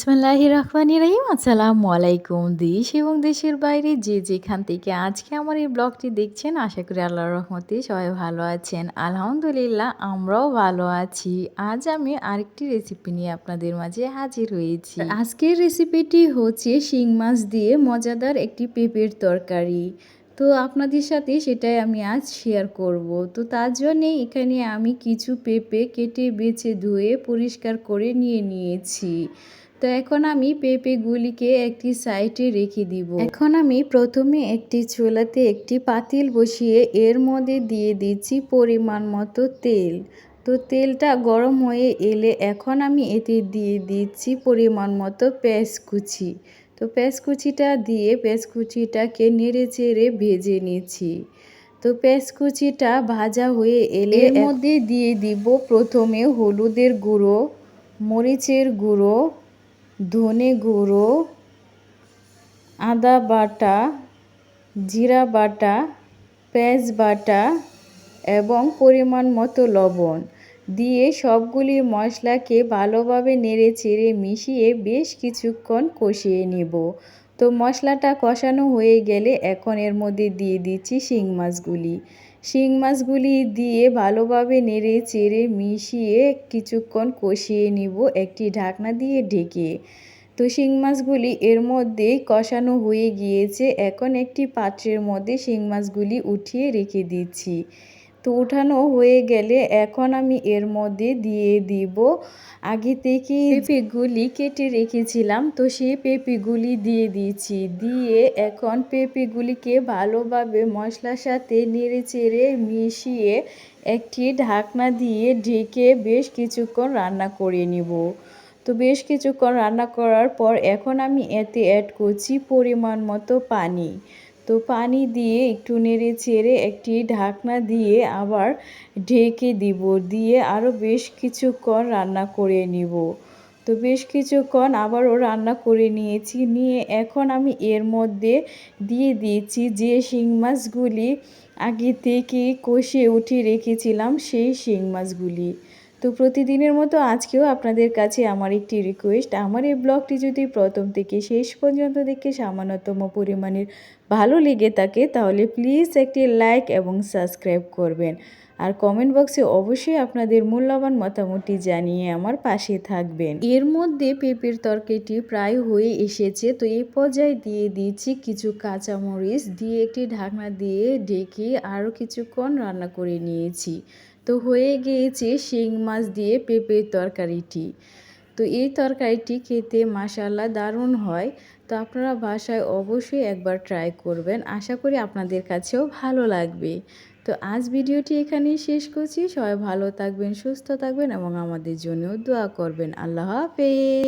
বিসমিল্লাহি রহমানি রহিম আসসালামু আলাইকুম দেশ এবং দেশের বাইরে যে যেখান থেকে আজকে আমার এই ব্লগটি দেখছেন, আশা করি আল্লাহর রহমতে সবাই ভালো আছেন। আলহামদুলিল্লাহ, আমরাও ভালো আছি। আজ আমি আরেকটি রেসিপি নিয়ে আপনাদের মাঝে হাজির হয়েছি। আজকের রেসিপিটি হচ্ছে শিং মাছ দিয়ে মজাদার একটি পেঁপের তরকারি। তো আপনাদের সাথে সেটাই আমি আজ শেয়ার করব। তো তার জন্যে এখানে আমি কিছু পেঁপে কেটে বেছে ধুয়ে পরিষ্কার করে নিয়ে নিয়েছি। তো এখন আমি পেঁপেগুলিকে একটি সাইডে রেখে দিব। এখন আমি প্রথমে একটি চুলাতে একটি পাতিল বসিয়ে এর মধ্যে দিয়ে দিচ্ছি পরিমাণ মতো তেল। তো তেলটা গরম হয়ে এলে এখন আমি এতে দিয়ে দিচ্ছি পরিমাণ মতো পেঁয়াজ কুচি। তো পেঁয়াজ কুচিটা দিয়ে পেঁয়াজ কুচিটাকে নেড়ে চেড়ে ভেজে নিচ্ছি। তো পেঁয়াজ কুচিটা ভাজা হয়ে এলে এর মধ্যে দিয়ে দিব প্রথমে হলুদের গুঁড়ো মরিচের গুঁড়ো ধনে গুঁড়ো, আদা বাটা, জিরা বাটা, পেঁয়াজ বাটা এবং পরিমাণ মতো লবণ দিয়ে সবগুলি মশলাকে ভালোভাবে নেড়ে চেড়ে মিশিয়ে বেশ কিছুক্ষণ কষিয়ে নিব। তো মশলাটা কষানো হয়ে গেলে এখন এর মধ্যে দিয়ে দিচ্ছি শিং মাছগুলি। শিং মাছগুলি দিয়ে ভালোভাবে নেড়ে চেড়ে মিশিয়ে কিছুক্ষণ কষিয়ে নিব একটি ঢাকনা দিয়ে ঢেকে। তো শিং মাছগুলি এর মধ্যে কষানো হয়ে গিয়েছে। এখন একটি পাত্রের মধ্যে শিং মাছগুলি উঠিয়ে রেখে দিচ্ছি। তো উঠানো হয়ে গেলে এখন আমি এর মধ্যে দিয়ে দিব। আগে থেকে পেঁপেগুলি কেটে রেখেছিলাম, তো সেই পেঁপেগুলি দিয়ে দিয়েছি দিয়ে এখন পেঁপেগুলিকে ভালোভাবে মশলার সাথে নেড়ে চেড়ে মিশিয়ে একটি ঢাকনা দিয়ে ঢেকে বেশ কিছুক্ষণ রান্না করে নিব। তো বেশ কিছুক্ষণ রান্না করার পর এখন আমি এতে অ্যাড করছি পরিমাণ মতো পানি। তো পানি দিয়ে একটু নেড়ে চেড়ে একটি ঢাকনা দিয়ে আবার ঢেকে দিব। দিয়ে আরও বেশ কিছুক্ষণ রান্না করে নিব। তো বেশ কিছুক্ষণ আবারও রান্না করে নিয়েছি। নিয়ে এখন আমি এর মধ্যে দিয়ে দিয়েছি যে শিং মাছগুলি আগে থেকে কষে উঠিয়ে রেখেছিলাম সেই শিং মাছগুলি। তো প্রতিদিনের মতো আজকেও আপনাদের কাছে আমার একটি রিকোয়েস্ট আমার এই ব্লগটি যদি প্রথম থেকে শেষ পর্যন্ত দেখে সামান্যতম পরিমাণের ভালো লেগে থাকে, তাহলে প্লিজ একটি লাইক এবং সাবস্ক্রাইব করবেন। আর কমেন্ট বক্সে অবশ্যই আপনাদের মূল্যবান মতামতটি জানিয়ে আমার পাশে থাকবেন। এর মধ্যে পেঁপের তরকারিটি প্রায় হয়ে এসেছে, তো এই পর্যায়ে দিয়ে দিচ্ছি কিছু কাঁচামরিচ, দিয়ে একটি ঢাকনা দিয়ে ঢেকে আরও কিছুক্ষণ রান্না করে নিয়েছি। তো হয়ে গিয়েছে শিং মাছ দিয়ে পেঁপের তরকারিটি। তো এই তরকারিটি খেতে মাসাল্লা দারুণ হয়। তো আপনারা বাসায় অবশ্যই একবার ট্রাই করবেন। আশা করি আপনাদের কাছেও ভালো লাগবে। তো আজ ভিডিওটি এখানেই শেষ করছি। সবাই ভালো থাকবেন, সুস্থ থাকবেন এবং আমাদের জন্যও দোয়া করবেন। আল্লাহ হাফেজ।